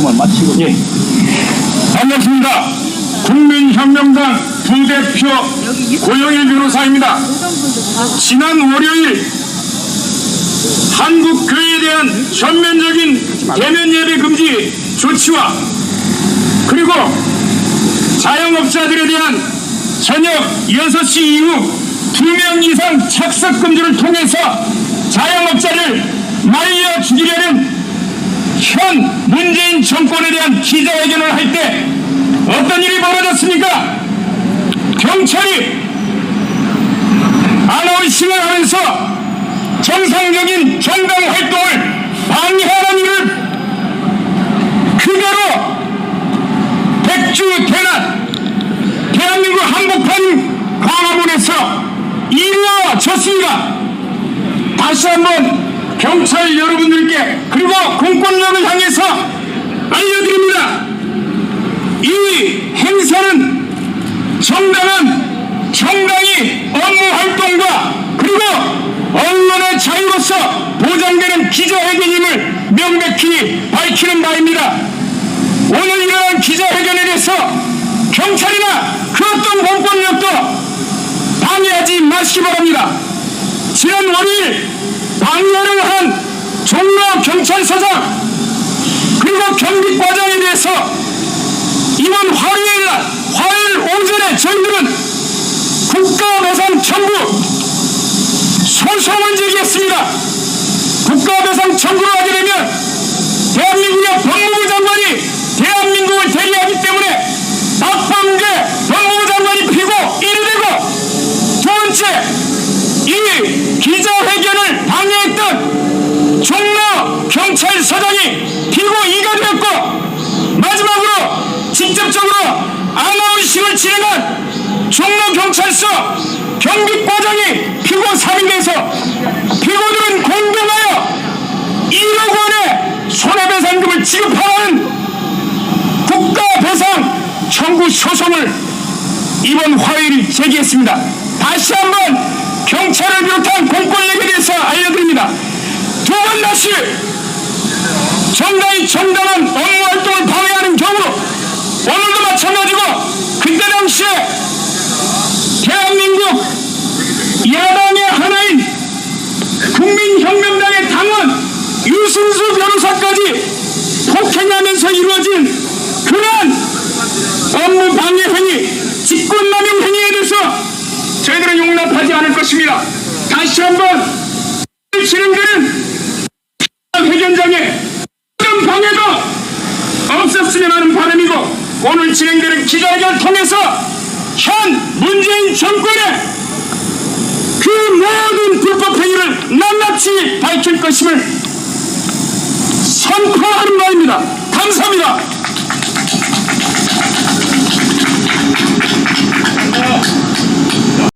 질문을 마치고 예. 반갑습니다. 국민혁명당 부대표 고영일 변호사입니다. 지난 월요일 한국교회에 대한 전면적인 대면 예배 금지 조치와 그리고 자영업자들에 대한 저녁 6시 이후 두명 이상 착석 금지를 통해서 자영업자를 말려 죽이려는 현 문재인 정권에 대한 기자회견을 할 때 어떤 일이 벌어졌습니까? 경찰이 아나운싱을 하면서 정상적인 정당 활동을 방해하는 일을 그대로 백주 대낮 대한민국 한복판 광화문에서 이루어졌습니다. 다시 한번 경찰 여러분들께 그리고 공권력을 향해서 알려드립니다. 이 행사는 정당한 정당이 업무 활동과 그리고 언론의 자유로서 보장되는 기자회견임을 명백히 밝히는 바입니다. 오늘 일어난 기자회견에 대해서 경찰이나 그 어떤 공권력도 방해하지 마시기 바랍니다. 지난 월요일 방해를 한 종로 경찰서장 그리고 경비과장에 대해서 이번 화요일 날 화요일 오전에 저희들은 국가배상 청구 소송을 제기했습니다. 국가배상 청구를 하게 되면 대한민국의 법무부 장관이 대한민국을 대리하기 때문에 박범계 법무부 장관이 피고 일이 되고 두 번째 이 기자회견을 방해했던 종로 경찰서장이 피고 이가 되었고 마지막으로 직접적으로 아나운싱을 진행한 종로 경찰서 경비과장이 피고 3인돼서 피고들은 공동하여 1억 원의 손해배상금을 지급하라는 국가배상 청구 소송을 이번 화요일 제기했습니다. 다시 한번 경찰을 비롯한 공권력에 대해서 알려드립니다. 두 번 다시 정당이 정당한 업무 활동을 방해하는 경우 오늘도 마찬가지고 그때 당시에 대한민국 야당의 하나인 국민혁명당의 당원 유승수 변호사까지 폭행하면서 이루어진 그러한 업무 방해 행위, 직권남용 행위에 대해서 저희들은 용납하지 않을 것입니다. 다시 한번 진행되는 회견장에 어떤 방해도 없었으면 하는 바람이고 오늘 진행되는 기자회견을 통해서 현 문재인 정권의 그 모든 불법